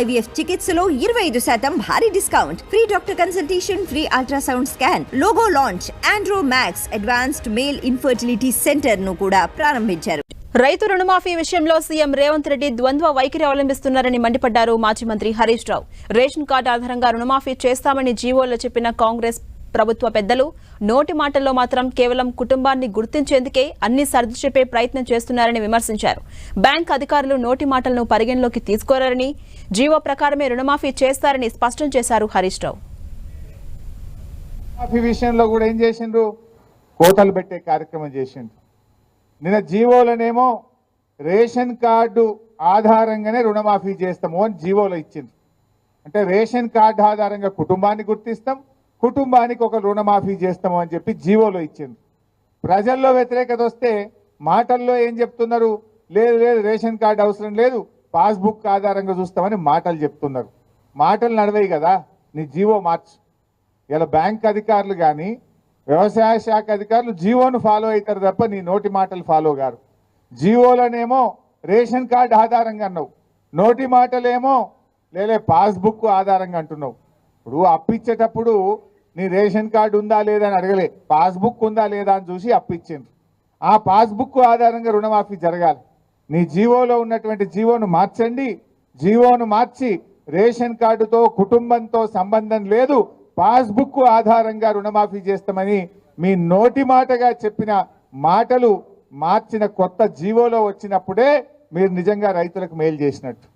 IVF చికిత్సలో ఇరవై ఐదు శాతం భారీ discount. Free doctor consultation free ultrasound scan logo launch Andro Max advanced male infertility సెంటర్ను కూడా ప్రారంభించారు. రైతు రుణమాఫీ విషయంలో సీఎం రేవంత్ రెడ్డి ద్వంద్వ వైఖరి అవలంబిస్తున్నారని మండిపడ్డారు మాజీ మంత్రి హరీష్ రావు. రేషన్ కార్డు ఆధారంగా రుణమాఫీ చేస్తామని జీవోలో చెప్పిన కాంగ్రెస్ ప్రభుత్వ పెద్దలు నోటి మాటల్లో మాత్రం కేవలం కుటుంబాన్ని గుర్తించేందుకే అన్ని సర్ది చెప్పే ప్రయత్నం చేస్తున్నారని విమర్శించారు. బ్యాంక్ అధికారులు నోటి మాటలను పరిగణలోకి తీసుకోరారని జీవో ప్రకారమే రుణమాఫీ చేస్తారని స్పష్టం చేశారు హరీష్ రావు. విషయంలో కూడా ఏం చేసిండ్రు? కోతలు పెట్టే కార్యక్రమం చేసిండ్రు. నిన్న జీవోలనేమో రేషన్ కార్డు ఆధారంగానే రుణమాఫీ చేస్తాము అని జీవోలో ఇచ్చింది అంటే రేషన్ కార్డు ఆధారంగా కుటుంబాన్ని గుర్తిస్తాం కుటుంబానికి ఒక రుణమాఫీ చేస్తాము అని చెప్పి జీవోలో ఇచ్చింది. ప్రజల్లో వ్యతిరేకత వస్తే మాటల్లో ఏం చెప్తున్నారు? లేదు లేదు రేషన్ కార్డు అవసరం లేదు పాస్బుక్ ఆధారంగా చూస్తామని మాటలు చెప్తున్నారు. మాటలు నడవయి కదా నీ జీవో మార్చు. ఇలా బ్యాంక్ అధికారులు కానీ వ్యవసాయ శాఖ అధికారులు జీవోను ఫాలో అవుతారు తప్ప నీ నోటి మాటలు ఫాలో గారు జీవోలనేమో రేషన్ కార్డు ఆధారంగా అన్నావు. నోటి మాటలేమో లేలే పాస్బుక్ ఆధారంగా అంటున్నావు. ఇప్పుడు అప్పిచ్చేటప్పుడు నీ రేషన్ కార్డు ఉందా లేదా అని అడగలే. పాస్బుక్ ఉందా లేదా అని చూసి అప్పిచ్చిండ్రు. ఆ పాస్బుక్ ఆధారంగా రుణమాఫీ జరగాలి. నీ జీవోలో ఉన్నటువంటి జీవోను మార్చండి. జీవోను మార్చి రేషన్ కార్డుతో కుటుంబంతో సంబంధం లేదు. పాస్బుక్ ఆధారంగా రుణమాఫీ చేస్తామని మీ నోటి మాటగా చెప్పిన మాటలు మార్చిన కొత్త జీవోలో వచ్చినప్పుడే మీరు నిజంగా రైతులకు మేలు చేసినట్టు.